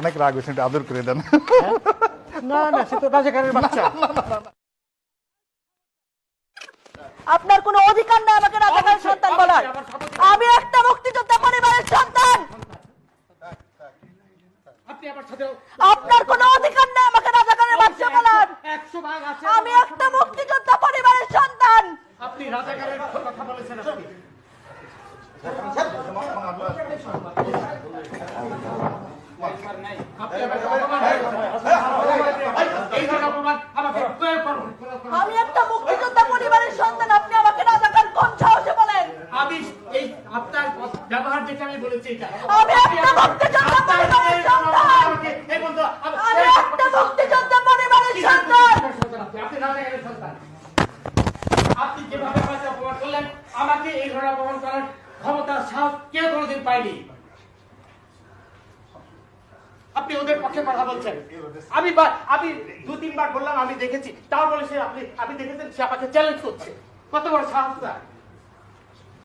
অনেক রাগ হয়েছে একটু আদর করে দেন না না সে তো রাজাকারের বাচ্চা আপনার কোনো অধিকার নেই আমাকে রাজাকারের সন্তান বলার আমি একটা মুক্তিযোদ্ধা পরিবারের সন্তান আপনার কোনো অধিকার নেই আমাকে রাজাকারের বাচ্চা বলার একশো ভাগ আছে আমি একটা মুক্তিযোদ্ধা পরিবারের সন্তান আপনি রাজাকারের কথা বলেছেন আপনি আপনি আমাকে অপমান এই ধরনের অপমান আমাকে প্রয়োগ করুন। আমি একটা মুক্তিযোদ্ধা পরিবারের সন্তান আপনি আমাকে রাজাকার কোন সাহসে বলেন? আমি এই আপনার ব্যবহার দেখে আমি বলেছি এটা। আমি একটা মুক্তিযোদ্ধা পরিবারের সন্তান। এই বন্ধু আমি একটা মুক্তিযোদ্ধা পরিবারের সন্তান। আপনি রাজাকারের সন্তান। আপনি যেভাবে আমাকে অপমান করলেন আমাকে এই ধরনের অপমান করার ক্ষমতা সাহস কেউ কোনোদিন পায়নি আপনি ওদের পক্ষে কথা বলছেন। আমি আমি দু, তিনবার বললাম, আমি দেখেছি। তাও বলেছে আপনি আপনি দেখেছেন, সে আমাকে চ্যালেঞ্জ করছে। কত বড় সাহস